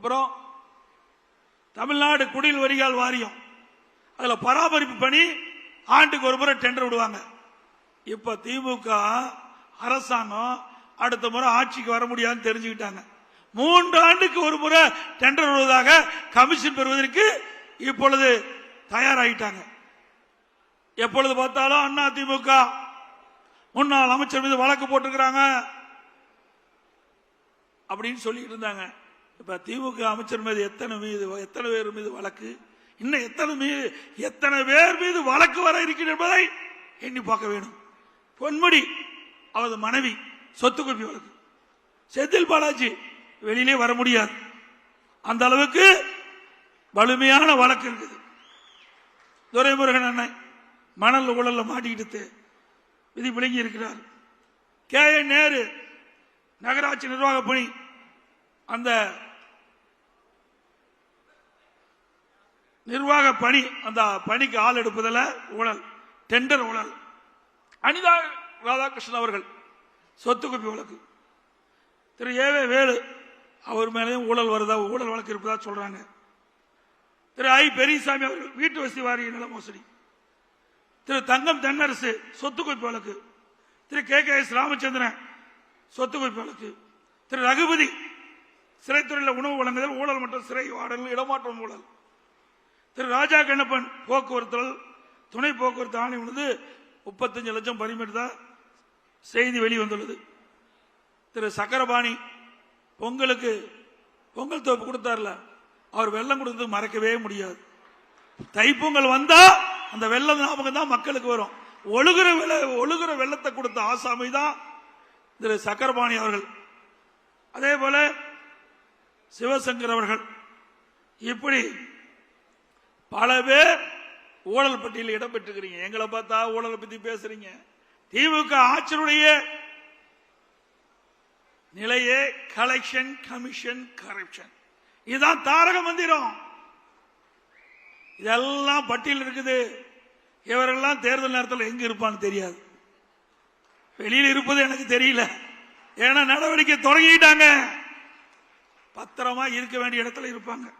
அப்புறம் தமிழ்நாடு குடில் வரிகால் வாரியம். அதுல பராமரிப்பு பணி ஆண்டுக்கு ஒரு முறை டெண்டர் விடுவாங்க. இப்ப திமுக அரசாங்கம் அடுத்த முறை ஆட்சிக்கு வர முடியாதுன்னு தெரிஞ்சுக்கிட்டாங்க. மூன்று ஆண்டுக்கு ஒரு முறை டெண்டர் விடுவதாக கமிஷன் பெறுவதற்கு இப்பொழுது தயாராகிட்டாங்க எப்பொழுது பார்த்தாலும் அண்ணா திமுக முன்னாள் அமைச்சர் மீது வழக்கு போட்டிருக்கிறாங்க அப்படின்னு சொல்லிட்டு இருந்தாங்க. இப்ப திமுக அமைச்சர் மீது எத்தனை மீது எத்தனை பேர் மீது வழக்கு? இன்னும் எத்தனை மீது எத்தனை பேர் மீது வழக்கு வர இருக்கிறது என்பதை எண்ணி பார்க்க வேண்டும். பொன்முடி அவரது மனைவி சொத்து குவிப்பு வழக்கு. செந்தில் பாலாஜி வெளியிலே வர முடியாது. அந்த அளவுக்கு வலிமையான வழக்கு இருக்குது. துரைமுருகன் அண்ணன் மணல் ஊழல்ல மாட்டிக்கிட்டு விதி விளங்கி இருக்கிறார். கே என் நேரு நகராட்சி நிர்வாக பணி அந்த நிர்வாக பணி அந்த பணிக்கு ஆள் எடுப்பதில் ஊழல் டெண்டர் ஊழல். அனிதா ராதாகிருஷ்ணன் அவர்கள் சொத்து குப்பி வழக்கு. திரு. ஏவே வேலு அவர் மேலேயும் ஊழல் வருதா ஊழல் வழக்கு இருப்பதா சொல்றாங்க. திரு. ஐ. பெரியசாமி அவர்கள் வீட்டு வசதி வாரிய நில மோசடி. திரு. தங்கம் தென்னரசு சொத்து குவிப்பு வழக்கு. Thiru. K. K. S. Ramachandran சொத்து குவிப்பு வழக்கு. திரு. ரகுபதி சிறைத்துறையில் உணவு வழங்குதல் ஊழல் மற்றும் சிறை வாடல் இடமாற்றம் ஊழல். திரு ராஜா கண்ணப்பன் போக்குவரத்து துணை போக்குவரத்து ஆணையம் வந்து முப்பத்தஞ்சு லட்சம் பரிமிட்டதா செய்தி வெளிவந்துள்ளது. திரு சக்கரபாணி பொங்கலுக்கு பொங்கல் தோப்பு கொடுத்தார்ல அவர் வெள்ளம் கொடுத்தது மறக்கவே முடியாது. தைப்பொங்கல் வந்தா அந்த வெள்ளம் ஞாபகம் தான் மக்களுக்கு வரும். ஒழுகுற வெள்ள ஒழுகுற வெள்ளத்தை கொடுத்த ஆசாமி தான் திரு சக்கரபாணி அவர்கள். அதே போல சிவசங்கர் அவர்கள். இப்படி பல பேர் ஊழல் பட்டியலில் இடம் பெற்றுக்கிறீங்க எங்களை பார்த்தா ஊழலை பத்தி பேசுறீங்க. திமுக ஆட்சியுடைய நிலையே கலெக்ஷன் கமிஷன் கரப்ஷன் இதுதான் தாரக மந்திரம். இதெல்லாம் பட்டியல் இருக்குது. இவரெல்லாம் தேர்தல் நேரத்தில் எங்க இருப்பான்னு தெரியாது. வெளியில் இருப்பது எனக்கு தெரியல. ஏன்னா நடவடிக்கை தொடங்கிட்டாங்க. பத்திரமா இருக்க வேண்டிய இடத்துல இருப்பாங்க.